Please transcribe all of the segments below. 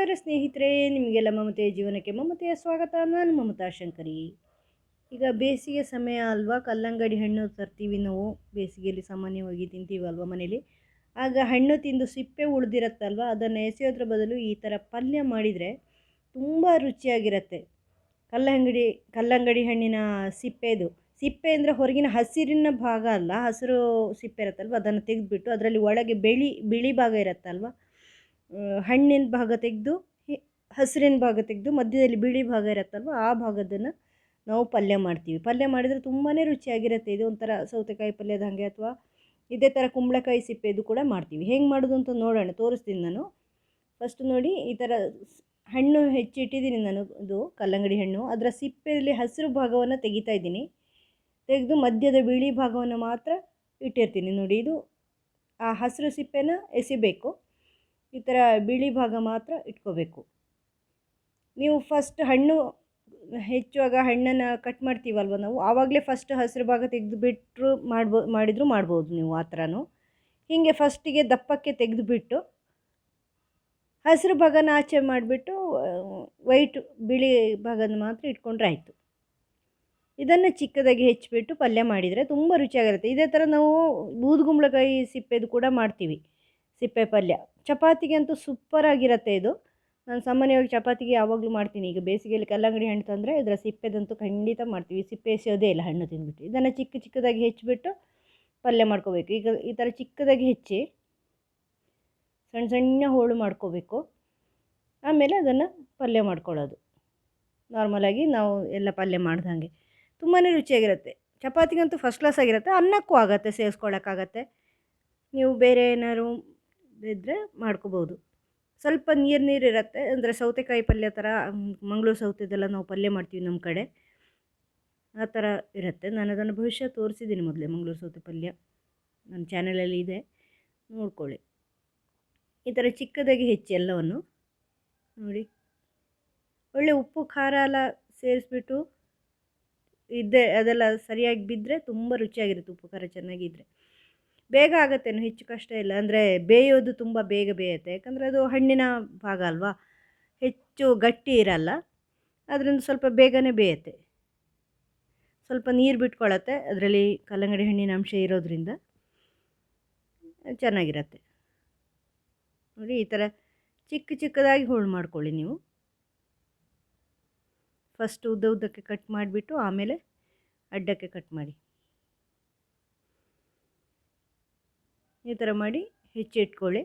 ನಮಸ್ಕಾರ ಸ್ನೇಹಿತರೆ, ನಿಮಗೆಲ್ಲ ಮಮತೆಯ ಜೀವನಕ್ಕೆ ಮಮತೆಯ ಸ್ವಾಗತ. ನಾನು ಮಮತಾ ಶಂಕರಿ. ಈಗ ಬೇಸಿಗೆ ಸಮಯ ಅಲ್ವಾ? ಕಲ್ಲಂಗಡಿ ಹಣ್ಣು ತರ್ತೀವಿ ನಾವು. ಬೇಸಿಗೆಯಲ್ಲಿ ಸಾಮಾನ್ಯವಾಗಿ ತಿಂತೀವಲ್ವ ಮನೇಲಿ? ಆಗ ಹಣ್ಣು ತಿಂದು ಸಿಪ್ಪೆ ಉಳಿದಿರತ್ತಲ್ವ? ಅದನ್ನು ಎಸೆಯೋದ್ರ ಬದಲು ಈ ಥರ ಪಲ್ಯ ಮಾಡಿದರೆ ತುಂಬ ರುಚಿಯಾಗಿರುತ್ತೆ. ಕಲ್ಲಂಗಡಿ ಕಲ್ಲಂಗಡಿ ಹಣ್ಣಿನ ಸಿಪ್ಪೆದು. ಸಿಪ್ಪೆ ಅಂದರೆ ಹೊರಗಿನ ಹಸಿರಿನ ಭಾಗ ಅಲ್ಲ. ಹಸಿರು ಸಿಪ್ಪೆ ಇರುತ್ತಲ್ವ? ಅದನ್ನು ತೆಗೆದುಬಿಟ್ಟು ಅದರಲ್ಲಿ ಒಳಗೆ ಬಿಳಿ ಬಿಳಿ ಭಾಗ ಇರುತ್ತಲ್ವ? ಹಣ್ಣಿನ ಭಾಗ ತೆಗೆದು ಹಸಿರಿನ ಭಾಗ ತೆಗೆದು, ಮಧ್ಯದಲ್ಲಿ ಬಿಳಿ ಭಾಗ ಇರುತ್ತಲ್ವ, ಆ ಭಾಗದನ್ನು ನಾವು ಪಲ್ಯ ಮಾಡ್ತೀವಿ. ಪಲ್ಯ ಮಾಡಿದರೆ ತುಂಬಾ ರುಚಿಯಾಗಿರುತ್ತೆ. ಇದು ಒಂಥರ ಸೌತೆಕಾಯಿ ಪಲ್ಯದ ಹಾಗೆ ಅಥವಾ ಇದೇ ಥರ ಕುಂಬಳಕಾಯಿ ಸಿಪ್ಪೆದು ಕೂಡ ಮಾಡ್ತೀವಿ. ಹೆಂಗೆ ಮಾಡೋದು ಅಂತ ನೋಡೋಣ, ತೋರಿಸ್ತೀನಿ ನಾನು. ಫಸ್ಟ್ ನೋಡಿ, ಈ ಥರ ಹಣ್ಣು ಹೆಚ್ಚಿಟ್ಟಿದ್ದೀನಿ ನಾನು, ಇದು ಕಲ್ಲಂಗಡಿ ಹಣ್ಣು. ಅದರ ಸಿಪ್ಪೆಯಲ್ಲಿ ಹಸಿರು ಭಾಗವನ್ನು ತೆಗಿತಾ ಇದ್ದೀನಿ. ತೆಗೆದು ಮಧ್ಯದ ಬಿಳಿ ಭಾಗವನ್ನು ಮಾತ್ರ ಇಟ್ಟಿರ್ತೀನಿ. ನೋಡಿ, ಇದು ಆ ಹಸಿರು ಸಿಪ್ಪೆನ ಎಸಿಬೇಕು. ಈ ಥರ ಬಿಳಿ ಭಾಗ ಮಾತ್ರ ಇಟ್ಕೋಬೇಕು. ನೀವು ಫಸ್ಟ್ ಹಣ್ಣು ಹೆಚ್ಚುವಾಗ ಹಣ್ಣನ್ನು ಕಟ್ ಮಾಡ್ತೀವಲ್ವ ನಾವು? ಆವಾಗಲೇ ಫಸ್ಟ್ ಹಸಿರು ಭಾಗ ತೆಗೆದು ಬಿಟ್ಟರು ಮಾಡ್ಬೋ, ಮಾಡಿದರೂ ಮಾಡ್ಬೋದು ನೀವು ಆ ಥರನೂ ಹೀಗೆ ಫಸ್ಟಿಗೆ ದಪ್ಪಕ್ಕೆ ತೆಗೆದುಬಿಟ್ಟು, ಹಸಿರು ಭಾಗನ ಆಚೆ ಮಾಡಿಬಿಟ್ಟು ವೈಟ್ ಬಿಳಿ ಭಾಗನ ಮಾತ್ರ ಇಟ್ಕೊಂಡ್ರೆ ಆಯಿತು. ಇದನ್ನು ಚಿಕ್ಕದಾಗಿ ಹೆಚ್ಚಿಬಿಟ್ಟು ಪಲ್ಯ ಮಾಡಿದರೆ ತುಂಬ ರುಚಿಯಾಗಿರುತ್ತೆ. ಇದೇ ಥರ ನಾವು ಬೂದುಗುಂಬಳಕಾಯಿ ಸಿಪ್ಪೆದು ಕೂಡ ಮಾಡ್ತೀವಿ, ಸಿಪ್ಪೆ ಪಲ್ಯ. ಚಪಾತಿಗಂತೂ ಸೂಪರಾಗಿರುತ್ತೆ ಇದು. ನಾನು ಸಾಮಾನ್ಯವಾಗಿ ಚಪಾತಿಗೆ ಯಾವಾಗಲೂ ಮಾಡ್ತೀನಿ. ಈಗ ಬೇಸಿಗೆಯಲ್ಲಿ ಕಲ್ಲಂಗಡಿ ಹಣ್ಣು ತಂದರೆ ಇದರ ಸಿಪ್ಪೆದಂತೂ ಖಂಡಿತ ಮಾಡ್ತೀವಿ. ಸಿಪ್ಪೆ ಎಸೆಯೋದೇ ಇಲ್ಲ ಹಣ್ಣು ತಿಂದ್ಬಿಟ್ಟು. ಇದನ್ನು ಚಿಕ್ಕ ಚಿಕ್ಕದಾಗಿ ಹೆಚ್ಚಿಬಿಟ್ಟು ಪಲ್ಯ ಮಾಡ್ಕೋಬೇಕು. ಈಗ ಈ ಥರ ಚಿಕ್ಕದಾಗಿ ಹೆಚ್ಚಿ ಸಣ್ಣ ಸಣ್ಣ ಹೋಳು ಮಾಡ್ಕೋಬೇಕು. ಆಮೇಲೆ ಅದನ್ನು ಪಲ್ಯ ಮಾಡ್ಕೊಳ್ಳೋದು. ನಾರ್ಮಲಾಗಿ ನಾವು ಎಲ್ಲ ಪಲ್ಯ ಮಾಡ್ದಂಗೆ ತುಂಬಾ ರುಚಿಯಾಗಿರುತ್ತೆ. ಚಪಾತಿಗಂತೂ ಫಸ್ಟ್ ಕ್ಲಾಸ್ ಆಗಿರುತ್ತೆ. ಅನ್ನಕ್ಕೂ ಆಗುತ್ತೆ ಸೇರಿಸ್ಕೊಳ್ಳೋಕ್ಕಾಗತ್ತೆ ನೀವು ಬೇರೆ ಏನಾದ್ರು ಇದ್ದರೆ ಮಾಡ್ಕೋಬೋದು. ಸ್ವಲ್ಪ ನೀರು ನೀರು ಇರುತ್ತೆ. ಅಂದರೆ ಸೌತೆಕಾಯಿ ಪಲ್ಯ ಥರ ಮಂಗಳೂರು ಸೌತೆದೆಲ್ಲ ನಾವು ಪಲ್ಯ ಮಾಡ್ತೀವಿ ನಮ್ಮ ಕಡೆ. ಆ ಥರ ಇರುತ್ತೆ. ನಾನು ಅದನ್ನು ಭವಿಷ್ಯ ತೋರಿಸಿದ್ದೀನಿ ಮೊದಲೇ ಮಂಗಳೂರು ಸೌತೆ ಪಲ್ಯ. ನನ್ನ ಚಾನಲಲ್ಲಿ ಇದೆ. ನೋಡ್ಕೊಳ್ಳಿ. ಈ ಥರ ಚಿಕ್ಕದಾಗಿ ಹೆಚ್ಚಿ ಎಲ್ಲವನ್ನು. ನೋಡಿ. ಒಳ್ಳೆ ಉಪ್ಪು, ಖಾರ ಎಲ್ಲ ಸೇರಿಸ್ಬಿಟ್ಟು, ಇದ್ದೆ, ಅದೆಲ್ಲ ಸರಿಯಾಗಿ ಬಿದ್ದರೆ ತುಂಬ ರುಚಿಯಾಗಿರುತ್ತೆ. ಉಪ್ಪು, ಖಾರ ಚೆನ್ನಾಗಿದ್ದರೆ ಬೇಗ ಆಗುತ್ತೇನು ಹೆಚ್ಚು ಕಷ್ಟ ಇಲ್ಲ. ಅಂದರೆ ಬೇಯೋದು ತುಂಬ ಬೇಗ ಬೇಯುತ್ತೆ. ಯಾಕಂದರೆ ಅದು ಹಣ್ಣಿನ ಭಾಗ ಅಲ್ವಾ? ಹೆಚ್ಚು ಗಟ್ಟಿ ಇರಲ್ಲ. ಅದರಿಂದ ಸ್ವಲ್ಪ ಬೇಗನೆ ಬೇಯುತ್ತೆ. ಸ್ವಲ್ಪ ನೀರು ಬಿಟ್ಕೊಳ್ಳುತ್ತೆ ಅದರಲ್ಲಿ ಕಲ್ಲಂಗಡಿ ಹಣ್ಣಿನ ಅಂಶ ಇರೋದ್ರಿಂದ ಚೆನ್ನಾಗಿರತ್ತೆ. ನೋಡಿ ಈ ಥರ ಚಿಕ್ಕ ಚಿಕ್ಕದಾಗಿ ಹೋಳು ಮಾಡ್ಕೊಳ್ಳಿ ನೀವು. ಫಸ್ಟ್ ಉದ್ದ ಉದ್ದಕ್ಕೆ ಕಟ್ ಮಾಡಿಬಿಟ್ಟು ಆಮೇಲೆ ಅಡ್ಡಕ್ಕೆ ಕಟ್ ಮಾಡಿ. ಈ ಥರ ಮಾಡಿ ಹೆಚ್ಚಿಟ್ಕೊಳ್ಳಿ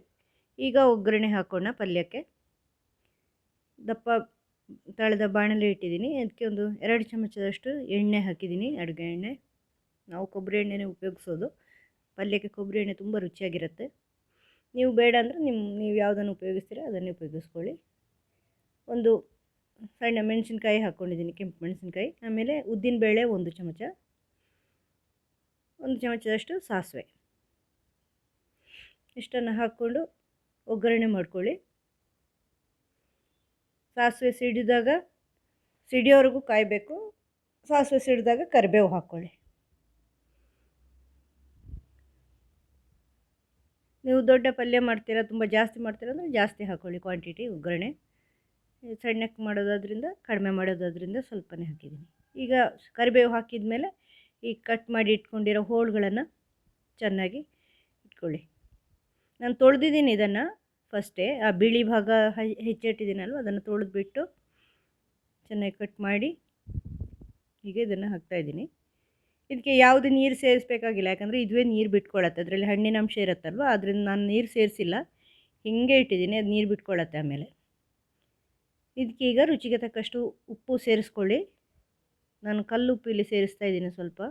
ಈಗ ಒಗ್ಗರಣೆ ಹಾಕೋಣ ಪಲ್ಯಕ್ಕೆ. ದಪ್ಪ ತಳೆದ ಬಾಣಲೆ ಇಟ್ಟಿದ್ದೀನಿ. ಅದಕ್ಕೆ ಒಂದು ಎರಡು ಚಮಚದಷ್ಟು ಎಣ್ಣೆ ಹಾಕಿದ್ದೀನಿ. ಅಡುಗೆ ಎಣ್ಣೆ. ನಾವು ಕೊಬ್ಬರಿ ಎಣ್ಣೆನೇ ಉಪಯೋಗಿಸೋದು. ಪಲ್ಯಕ್ಕೆ ಕೊಬ್ಬರಿ ಎಣ್ಣೆ ತುಂಬ ರುಚಿಯಾಗಿರುತ್ತೆ. ನೀವು ಬೇಡ ಅಂದರೆ ನಿಮ್ಮ ನೀವು ಯಾವುದನ್ನು ಉಪಯೋಗಿಸ್ತೀರ ಅದನ್ನೇ ಉಪಯೋಗಿಸ್ಕೊಳ್ಳಿ. ಒಂದು ಸಣ್ಣ ಮೆಣಸಿನ್ಕಾಯಿ ಹಾಕ್ಕೊಂಡಿದ್ದೀನಿ ಕೆಂಪು ಮೆಣಸಿನ್ಕಾಯಿ. ಆಮೇಲೆ ಉದ್ದಿನಬೇಳೆ ಒಂದು ಚಮಚ. ಒಂದು ಚಮಚದಷ್ಟು ಸಾಸಿವೆ. ಇಷ್ಟನ್ನು ಹಾಕ್ಕೊಂಡು ಒಗ್ಗರಣೆ ಮಾಡ್ಕೊಳ್ಳಿ. ಸಾಸಿವೆ ಸಿಡಿದಾಗ ಸಿಡಿಯೋವರೆಗೂ ಕಾಯಬೇಕು. ಸಾಸಿವೆ ಸಿಡಿದಾಗ ಕರಿಬೇವು ಹಾಕ್ಕೊಳ್ಳಿ. ನೀವು ದೊಡ್ಡ ಪಲ್ಯ ಮಾಡ್ತೀರಾ, ತುಂಬ ಜಾಸ್ತಿ ಮಾಡ್ತೀರಾ ಅಂದರೆ ಜಾಸ್ತಿ ಹಾಕ್ಕೊಳ್ಳಿ ಕ್ವಾಂಟಿಟಿ ಒಗ್ಗರಣೆ. ಸಣ್ಣಕ್ಕೆ ಮಾಡೋದಾದ್ರಿಂದ, ಕಡಿಮೆ ಮಾಡೋದಾದ್ರಿಂದ ಸ್ವಲ್ಪನೇ ಹಾಕಿದ್ದೀನಿ. ಈಗ ಕರಿಬೇವು ಹಾಕಿದ ಮೇಲೆ ಈ ಕಟ್ ಮಾಡಿ ಇಟ್ಕೊಂಡಿರೋ ಹೋಳುಗಳನ್ನು ಚೆನ್ನಾಗಿ ಇಟ್ಕೊಳ್ಳಿ. ನಾನು ತೊಳೆದಿದ್ದೀನಿ ಇದನ್ನು ಫಸ್ಟೇ ಆ ಬಿಳಿ ಭಾಗ ಹೆಚ್ಚಿಟ್ಟಿದ್ದೀನಲ್ವ, ಅದನ್ನು ತೊಳೆದ್ಬಿಟ್ಟು ಚೆನ್ನಾಗಿ ಕಟ್ ಮಾಡಿ ಹೀಗೆ ಇದನ್ನು ಹಾಕ್ತಾಯಿದ್ದೀನಿ ಇದಕ್ಕೆ ಯಾವುದೇ ನೀರು ಸೇರಿಸ್ಬೇಕಾಗಿಲ್ಲ, ಯಾಕಂದರೆ ಇದುವೇ ನೀರು ಬಿಟ್ಕೊಳತ್ತೆ. ಅದರಲ್ಲಿ ಹಣ್ಣಿನ ಅಂಶ ಇರುತ್ತಲ್ವ, ಅದರಿಂದ ನಾನು ನೀರು ಸೇರಿಸಿಲ್ಲ. ಹಿಂಗೆ ಇಟ್ಟಿದ್ದೀನಿ, ಅದು ನೀರು ಬಿಟ್ಕೊಳತ್ತೆ ಆಮೇಲೆ. ಇದಕ್ಕೆ ಈಗ ರುಚಿಗೆ ತಕ್ಕಷ್ಟು ಉಪ್ಪು ಸೇರಿಸ್ಕೊಳ್ಳಿ. ನಾನು ಕಲ್ಲುಪ್ಪು ಇಲ್ಲಿ ಸೇರಿಸ್ತಾ ಇದ್ದೀನಿ ಸ್ವಲ್ಪ.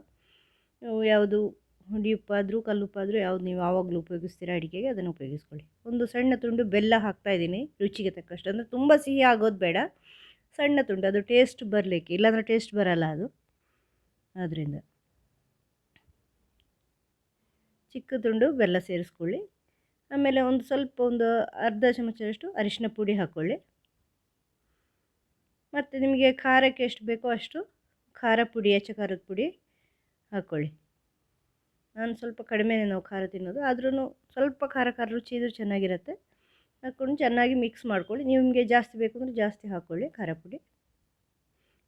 ಯಾವುದು ಹುಡಿ ಉಪ್ಪಾದರೂ ಕಲ್ಲುಪ್ಪಾದರೂ ಯಾವ್ದು ನೀವು ಯಾವಾಗಲೂ ಉಪಯೋಗಿಸ್ತೀರ ಅಡಿಗೆಗೆ ಅದನ್ನು ಉಪಯೋಗಿಸ್ಕೊಳ್ಳಿ. ಒಂದು ಸಣ್ಣ ತುಂಡು ಬೆಲ್ಲ ಹಾಕ್ತಾ ಇದ್ದೀನಿ ರುಚಿಗೆ ತಕ್ಕಷ್ಟು. ಅಂದರೆ ತುಂಬ ಸಿಹಿ ಆಗೋದು ಬೇಡ. ಸಣ್ಣ ತುಂಡು, ಅದು ಟೇಸ್ಟ್ ಬರಲಿಕ್ಕೆ, ಇಲ್ಲಾಂದರೆ ಟೇಸ್ಟ್ ಬರಲ್ಲ ಅದು. ಆದ್ದರಿಂದ ಚಿಕ್ಕ ತುಂಡು ಬೆಲ್ಲ ಸೇರಿಸ್ಕೊಳ್ಳಿ. ಆಮೇಲೆ ಒಂದು ಸ್ವಲ್ಪ ಒಂದು ಅರ್ಧ ಚಮಚದಷ್ಟು ಅರಿಶಿನ ಪುಡಿ ಹಾಕ್ಕೊಳ್ಳಿ ಮತ್ತು ನಿಮಗೆ ಖಾರಕ್ಕೆ ಎಷ್ಟು ಬೇಕೋ ಅಷ್ಟು ಖಾರ ಪುಡಿ ಅಚ್ಚ ಖಾರದ ಪುಡಿ ಹಾಕ್ಕೊಳ್ಳಿ ನಾನು ಸ್ವಲ್ಪ ಕಡಿಮೆನೇ ನಾವು ಖಾರ ತಿನ್ನೋದು. ಆದ್ರೂ ಸ್ವಲ್ಪ ಖಾರ ಖಾರ ರುಚಿ ಇದ್ರೂ ಚೆನ್ನಾಗಿರುತ್ತೆ. ಹಾಕ್ಕೊಂಡು ಚೆನ್ನಾಗಿ ಮಿಕ್ಸ್ ಮಾಡ್ಕೊಳ್ಳಿ. ನಿಮಗೆ ಜಾಸ್ತಿ ಬೇಕು ಅಂದರೆ ಜಾಸ್ತಿ ಹಾಕ್ಕೊಳ್ಳಿ ಖಾರ ಪುಡಿ.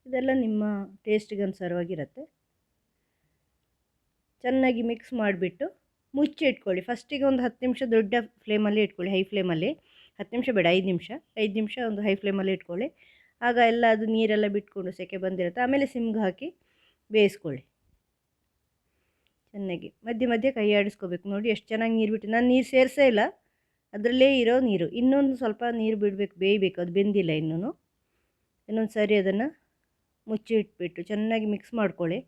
ಇದೆಲ್ಲ ನಿಮ್ಮ ಟೇಸ್ಟಿಗೆ ಅನುಸಾರವಾಗಿರುತ್ತೆ. ಚೆನ್ನಾಗಿ ಮಿಕ್ಸ್ ಮಾಡಿಬಿಟ್ಟು ಮುಚ್ಚಿ ಇಟ್ಕೊಳ್ಳಿ. ಫಸ್ಟಿಗೆ ಒಂದು ಹತ್ತು ನಿಮಿಷ ದೊಡ್ಡ ಫ್ಲೇಮಲ್ಲಿ ಇಟ್ಕೊಳ್ಳಿ. ಹೈ ಫ್ಲೇಮಲ್ಲಿ ಹತ್ತು ನಿಮಿಷ ಬೇಡ, ಐದು ನಿಮಿಷ. ಐದು ನಿಮಿಷ ಒಂದು ಹೈ ಫ್ಲೇಮಲ್ಲಿ ಇಟ್ಕೊಳ್ಳಿ. ಆಗ ಎಲ್ಲ ಅದು ನೀರೆಲ್ಲ ಬಿಟ್ಕೊಂಡು ಸೆಕೆ ಬಂದಿರುತ್ತೆ. ಆಮೇಲೆ ಸಿಮ್ಗೆ ಹಾಕಿ ಬೇಯಿಸ್ಕೊಳ್ಳಿ. ಚೆನ್ನಾಗಿ ಮಧ್ಯೆ ಮಧ್ಯೆ ಕೈ ಆಡಿಸ್ಕೋಬೇಕು ನೋಡಿ ಎಷ್ಟು ಚೆನ್ನಾಗಿ ನೀರು ಬಿಟ್ಟು, ನಾನು ನೀರು ಸೇರಿಸೇ ಇಲ್ಲ. ಅದರಲ್ಲೇ ಇರೋ ನೀರು. ಇನ್ನೊಂದು ಸ್ವಲ್ಪ ನೀರು ಬಿಡಬೇಕು, ಬೇಯಬೇಕು. ಅದು ಬೆಂದಿಲ್ಲ ಇನ್ನೂ ಇನ್ನೊಂದು ಸರಿ ಅದನ್ನು ಮುಚ್ಚಿ ಇಟ್ಬಿಟ್ಟು ಚೆನ್ನಾಗಿ ಮಿಕ್ಸ್ ಮಾಡ್ಕೊಳ್ಳಿ.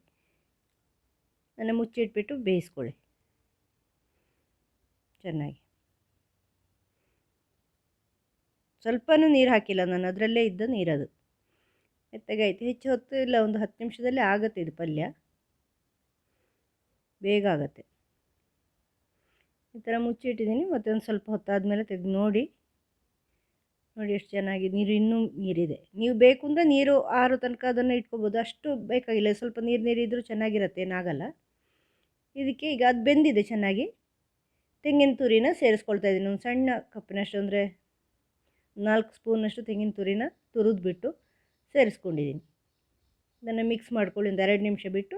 ಅದನ್ನು ಮುಚ್ಚಿ ಇಟ್ಬಿಟ್ಟು ಬೇಯಿಸ್ಕೊಳ್ಳಿ. ಚೆನ್ನಾಗಿ. ಸ್ವಲ್ಪನೂ ನೀರು ಹಾಕಿಲ್ಲ ನಾನು. ಅದರಲ್ಲೇ ಇದ್ದ ನೀರದು. ಮೆತ್ತಗಾಯ್ತು. ಹೆಚ್ಚು ಹೊತ್ತು ಇಲ್ಲ, ಒಂದು ಹತ್ತು ನಿಮಿಷದಲ್ಲೇ ಆಗುತ್ತೆ ಇದು ಪಲ್ಯ. ಬೇಗ ಆಗುತ್ತೆ. ಈ ಥರ ಮುಚ್ಚಿಟ್ಟಿದ್ದೀನಿ ಮತ್ತು ಒಂದು ಸ್ವಲ್ಪ ಹೊತ್ತಾದಮೇಲೆ ತೆಗೆದು ನೋಡಿ. ನೋಡಿ ಎಷ್ಟು ಚೆನ್ನಾಗಿ ನೀರು ಇನ್ನೂ ನೀರಿದೆ. ನೀವು ಬೇಕು ಅಂದರೆ ನೀರು ಆರು ತನಕ ಅದನ್ನು ಇಟ್ಕೋಬೋದು. ಅಷ್ಟು ಬೇಕಾಗಿಲ್ಲ. ಸ್ವಲ್ಪ ನೀರು ನೀರಿದ್ದರೂ ಚೆನ್ನಾಗಿರುತ್ತೆ ಏನಾಗಲ್ಲ ಇದಕ್ಕೆ ಈಗ ಅದು ಬೆಂದಿದೆ ಚೆನ್ನಾಗಿ. ತೆಂಗಿನ ತುರಿನ ಸೇರಿಸ್ಕೊಳ್ತಾ ಇದ್ದೀನಿ. ಒಂದು ಸಣ್ಣ ಕಪ್ಪಿನಷ್ಟು ಅಂದರೆ ನಾಲ್ಕು ಸ್ಪೂನಷ್ಟು ತೆಂಗಿನ ತುರಿನ ತುರಿದ್ಬಿಟ್ಟು ಸೇರಿಸ್ಕೊಂಡಿದ್ದೀನಿ. ಇದನ್ನು ಮಿಕ್ಸ್ ಮಾಡ್ಕೊಳ್ಳಿ, ಒಂದು ಎರಡು ನಿಮಿಷ ಬಿಟ್ಟು,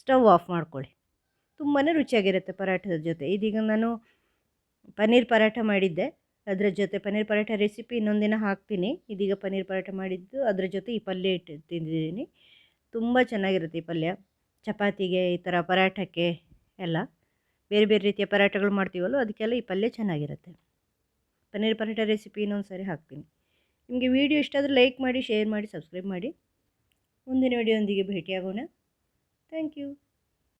ಸ್ಟವ್ ಆಫ್ ಮಾಡ್ಕೊಳ್ಳಿ. ತುಂಬಾ ರುಚಿಯಾಗಿರುತ್ತೆ ಪರಾಠದ ಜೊತೆ. ಇದೀಗ ನಾನು ಪನ್ನೀರ್ ಪರಾಠ ಮಾಡಿದ್ದೆ. ಅದರ ಜೊತೆ ಪನ್ನೀರ್ ಪರಾಠ ರೆಸಿಪಿ ಇನ್ನೊಂದಿನ ಹಾಕ್ತೀನಿ. ಇದೀಗ ಪನ್ನೀರ್ ಪರಾಠ ಮಾಡಿದ್ದು ಅದರ ಜೊತೆ ಈ ಪಲ್ಯ ಇಟ್ಟು ತಿಂದಿದ್ದೀನಿ. ತುಂಬ ಚೆನ್ನಾಗಿರುತ್ತೆ ಈ ಪಲ್ಯ. ಚಪಾತಿಗೆ ಈ ಥರ ಪರಾಠಕ್ಕೆ ಎಲ್ಲ. ಬೇರೆ ಬೇರೆ ರೀತಿಯ ಪರಾಠಗಳು ಮಾಡ್ತೀವಲ್ಲ ಅದಕ್ಕೆಲ್ಲ ಈ ಪಲ್ಯ ಚೆನ್ನಾಗಿರುತ್ತೆ. ಪನ್ನೀರ್ ಪರಾಠ ರೆಸಿಪಿ ಇನ್ನೊಂದು ಸಾರಿ ಹಾಕ್ತೀನಿ. ನಿಮಗೆ ವಿಡಿಯೋ ಇಷ್ಟ ಆದರೆ ಲೈಕ್ ಮಾಡಿ, ಶೇರ್ ಮಾಡಿ, ಸಬ್ಸ್ಕ್ರೈಬ್ ಮಾಡಿ. ಮುಂದಿನ ವಿಡಿಯೋಂದಿಗೆ ಭೇಟಿಯಾಗೋಣ. Thank you.